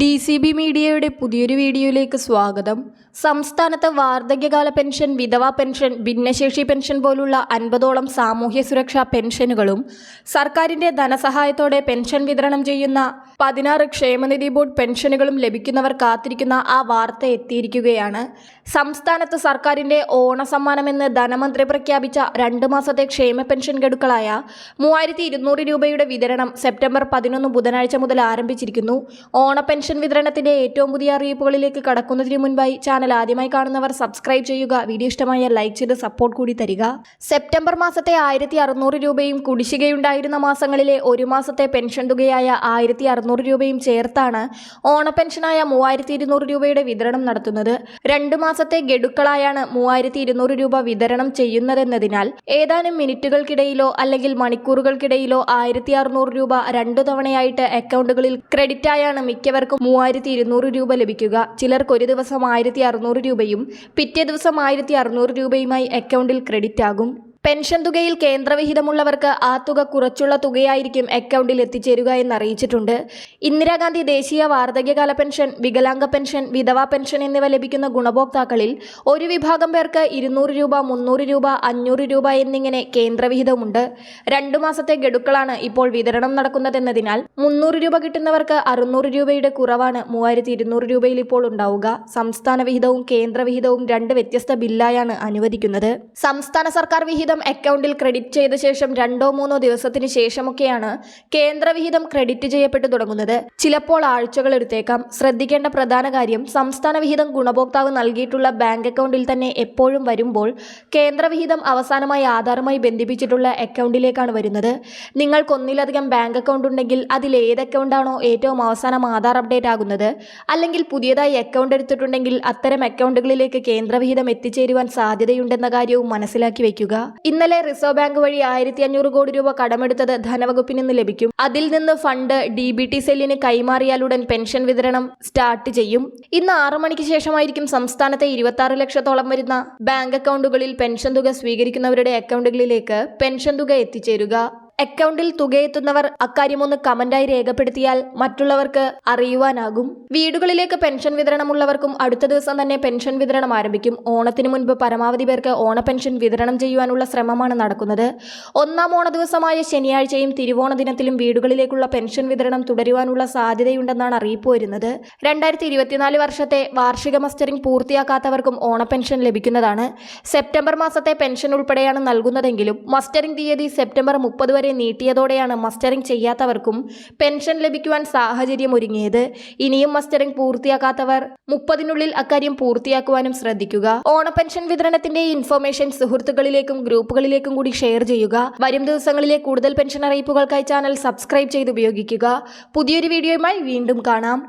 D C B മീഡിയയുടെ പുതിയൊരു വീഡിയോയിലേക്ക് സ്വാഗതം. സംസ്ഥാനത്ത് വാർദ്ധക്യകാല പെൻഷൻ വിധവാ പെൻഷൻ ഭിന്നശേഷി പെൻഷൻ പോലുള്ള അൻപതോളം സാമൂഹ്യ സുരക്ഷാ പെൻഷനുകളും സർക്കാരിന്റെ ധനസഹായത്തോടെ പെൻഷൻ വിതരണം ചെയ്യുന്ന പതിനാറ് ക്ഷേമനിധി ബോർഡ് പെൻഷനുകളും ലഭിക്കുന്നവർ കാത്തിരിക്കുന്ന ആ വാർത്ത എത്തിയിരിക്കുകയാണ്. സംസ്ഥാനത്ത് സർക്കാരിന്റെ ഓണസമ്മാനമെന്ന് ധനമന്ത്രി പ്രഖ്യാപിച്ച രണ്ട് മാസത്തെ ക്ഷേമ പെൻഷൻ ഗഡുക്കളായ മൂവായിരത്തി ഇരുന്നൂറ് രൂപയുടെ വിതരണം സെപ്റ്റംബർ പതിനൊന്ന് ബുധനാഴ്ച മുതൽ ആരംഭിച്ചിരിക്കുന്നു. ഓണ പെൻഷൻ വിതരണത്തിന്റെ ഏറ്റവും പുതിയ അറിയിപ്പുകളിലേക്ക് കടക്കുന്നതിന് മുൻപായി ചാനൽ ആദ്യമായി കാണുന്നവർ സബ്സ്ക്രൈബ് ചെയ്യുക. വീഡിയോ ഇഷ്ടമായ ലൈക്ക് ചെയ്ത് സപ്പോർട്ട് കൂടി തരിക. സെപ്റ്റംബർ മാസത്തെ ആയിരത്തി അറുന്നൂറ് രൂപയും കുടിശ്ശികയുണ്ടായിരുന്ന മാസങ്ങളിലെ ഒരു മാസത്തെ പെൻഷൻ തുകയായ ആയിരത്തി അറുന്നൂറ് രൂപയും ചേർത്താണ് ഓണ പെൻഷനായ മൂവായിരത്തി ഇരുന്നൂറ് രൂപയുടെ വിതരണം നടത്തുന്നത്. രണ്ട് മാസത്തെ ഗഡുക്കളായാണ് മൂവായിരത്തി ഇരുന്നൂറ് രൂപ വിതരണം ചെയ്യുന്നതെന്നതിനാൽ ഏതാനും മിനിറ്റുകൾക്കിടയിലോ അല്ലെങ്കിൽ മണിക്കൂറുകൾക്കിടയിലോ ആയിരത്തി അറുന്നൂറ് രൂപ രണ്ടു തവണയായിട്ട് അക്കൗണ്ടുകളിൽ ക്രെഡിറ്റ് ആയാണ് മിക്കവർക്കും മൂവായിരത്തി ഇരുന്നൂറ് രൂപ ലഭിക്കുക ചിലർക്ക് ഒരു ദിവസം ആയിരത്തി അറുന്നൂറ് രൂപയും പിറ്റേ ദിവസം ആയിരത്തി അറുന്നൂറ് രൂപയുമായി അക്കൗണ്ടിൽ ക്രെഡിറ്റ് ആകും. പെൻഷൻ തുകയിൽ കേന്ദ്രവിഹിതമുള്ളവർക്ക് ആ തുക കുറച്ചുള്ള തുകയായിരിക്കും അക്കൗണ്ടിൽ എത്തിച്ചേരുക എന്ന് അറിയിച്ചിട്ടുണ്ട് ഇന്ദിരാഗാന്ധി ദേശീയ വാർദ്ധക്യകാല പെൻഷൻ വികലാംഗ പെൻഷൻ വിധവാ പെൻഷൻ എന്നിവ ലഭിക്കുന്ന ഗുണഭോക്താക്കളിൽ ഒരു വിഭാഗം പേർക്ക് ഇരുന്നൂറ് രൂപ മുന്നൂറ് രൂപ അഞ്ഞൂറ് രൂപ എന്നിങ്ങനെ കേന്ദ്രവിഹിതമുണ്ട്. രണ്ടു മാസത്തെ ഗഡുക്കളാണ് ഇപ്പോൾ വിതരണം നടക്കുന്നതെന്നതിനാൽ മുന്നൂറ് രൂപ കിട്ടുന്നവർക്ക് അറുന്നൂറ് രൂപയുടെ കുറവാണ് മൂവായിരത്തി ഇരുന്നൂറ് രൂപയിൽ ഇപ്പോൾ ഉണ്ടാവുക. സംസ്ഥാന വിഹിതവും കേന്ദ്രവിഹിതവും രണ്ട് വ്യത്യസ്ത ബില്ലായാണ് അനുവദിക്കുന്നത്. സംസ്ഥാന സർക്കാർ വിഹിതം അക്കൗണ്ടിൽ ക്രെഡിറ്റ് ചെയ്ത ശേഷം രണ്ടോ മൂന്നോ ദിവസത്തിന് ശേഷമൊക്കെയാണ് കേന്ദ്രവിഹിതം ക്രെഡിറ്റ് ചെയ്യപ്പെട്ടു തുടങ്ങുന്നത്. ചിലപ്പോൾ ആഴ്ചകൾ എടുത്തേക്കാം. ശ്രദ്ധിക്കേണ്ട പ്രധാന കാര്യം സംസ്ഥാന വിഹിതം ഗുണഭോക്താവ് നൽകിയിട്ടുള്ള ബാങ്ക് അക്കൗണ്ടിൽ തന്നെ എപ്പോഴും വരുമ്പോൾ കേന്ദ്രവിഹിതം അവസാനമായി ആധാറുമായി ബന്ധിപ്പിച്ചിട്ടുള്ള അക്കൗണ്ടിലേക്കാണ് വരുന്നത്. നിങ്ങൾക്കൊന്നിലധികം ബാങ്ക് അക്കൗണ്ട് ഉണ്ടെങ്കിൽ അതിൽ ഏത് അക്കൗണ്ടാണോ ഏറ്റവും അവസാനം ആധാർ അപ്ഡേറ്റ് ആകുന്നത്? അല്ലെങ്കിൽ പുതിയതായി അക്കൗണ്ട് എടുത്തിട്ടുണ്ടെങ്കിൽ അത്തരം അക്കൗണ്ടുകളിലേക്ക് കേന്ദ്രവിഹിതം എത്തിച്ചേരുവാൻ സാധ്യതയുണ്ടെന്ന കാര്യവും മനസ്സിലാക്കി വെക്കുക ഇന്നലെ റിസർവ് ബാങ്ക് വഴി ആയിരത്തി അഞ്ഞൂറ് കോടി രൂപ കടമെടുത്തത് ധനവകുപ്പിൽ നിന്ന് ലഭിക്കും. അതിൽ നിന്ന് ഫണ്ട് ഡി ബി ടി സെല്ലിന് കൈമാറിയാലുടൻ പെൻഷൻ വിതരണം സ്റ്റാർട്ട് ചെയ്യും. ഇന്ന് ആറു മണിക്ക് ശേഷമായിരിക്കും സംസ്ഥാനത്തെ ഇരുപത്തി ലക്ഷത്തോളം വരുന്ന ബാങ്ക് അക്കൗണ്ടുകളിൽ പെൻഷൻ തുക സ്വീകരിക്കുന്നവരുടെ അക്കൗണ്ടുകളിലേക്ക് പെൻഷൻ തുക എത്തിച്ചേരുക. അക്കൗണ്ടിൽ തുകയെത്തുന്നവർ അക്കാര്യമൊന്ന് കമന്റായി രേഖപ്പെടുത്തിയാൽ മറ്റുള്ളവർക്ക് അറിയുവാനാകും. വീടുകളിലേക്ക് പെൻഷൻ വിതരണമുള്ളവർക്കും അടുത്ത ദിവസം തന്നെ പെൻഷൻ വിതരണം ആരംഭിക്കും. ഓണത്തിന് മുൻപ് പരമാവധി പേർക്ക് ഓണ പെൻഷൻ വിതരണം ചെയ്യുവാനുള്ള ശ്രമമാണ് നടക്കുന്നത്. ഒന്നാം ഓണ ദിവസമായ ശനിയാഴ്ചയും തിരുവോണ ദിനത്തിലും വീടുകളിലേക്കുള്ള പെൻഷൻ വിതരണം തുടരുവാനുള്ള സാധ്യതയുണ്ടെന്നാണ് അറിയിപ്പ് വരുന്നത്. രണ്ടായിരത്തി ഇരുപത്തിനാല് വർഷത്തെ വാർഷിക മസ്റ്ററിംഗ് പൂർത്തിയാക്കാത്തവർക്കും ഓണ പെൻഷൻ ലഭിക്കുന്നതാണ്. സെപ്റ്റംബർ മാസത്തെ പെൻഷൻ ഉൾപ്പെടെയാണ് നൽകുന്നതെങ്കിലും മസ്റ്ററിംഗ് തീയതി സെപ്റ്റംബർ മുപ്പത് വരെ നീട്ടിയതോടെയാണ് മസ്റ്ററിംഗ് ചെയ്യാത്തവർക്കും പെൻഷൻ ലഭിക്കുവാൻ സാഹചര്യം ഒരുങ്ങിയത് ഇനിയും മസ്റ്ററിംഗ് പൂർത്തിയാക്കാത്തവർ മുപ്പതിനുള്ളിൽ അക്കാര്യം പൂർത്തിയാക്കുവാനും ശ്രദ്ധിക്കുക. ഓണ പെൻഷൻ വിതരണത്തിന്റെ ഇൻഫർമേഷൻ സുഹൃത്തുക്കളിലേക്കും ഗ്രൂപ്പുകളിലേക്കും കൂടി ഷെയർ ചെയ്യുക. വരും ദിവസങ്ങളിലെ കൂടുതൽ പെൻഷൻ അറിയിപ്പുകൾക്കായി ചാനൽ സബ്സ്ക്രൈബ് ചെയ്ത് ഉപയോഗിക്കുക പുതിയൊരു വീഡിയോയുമായി വീണ്ടും കാണാം.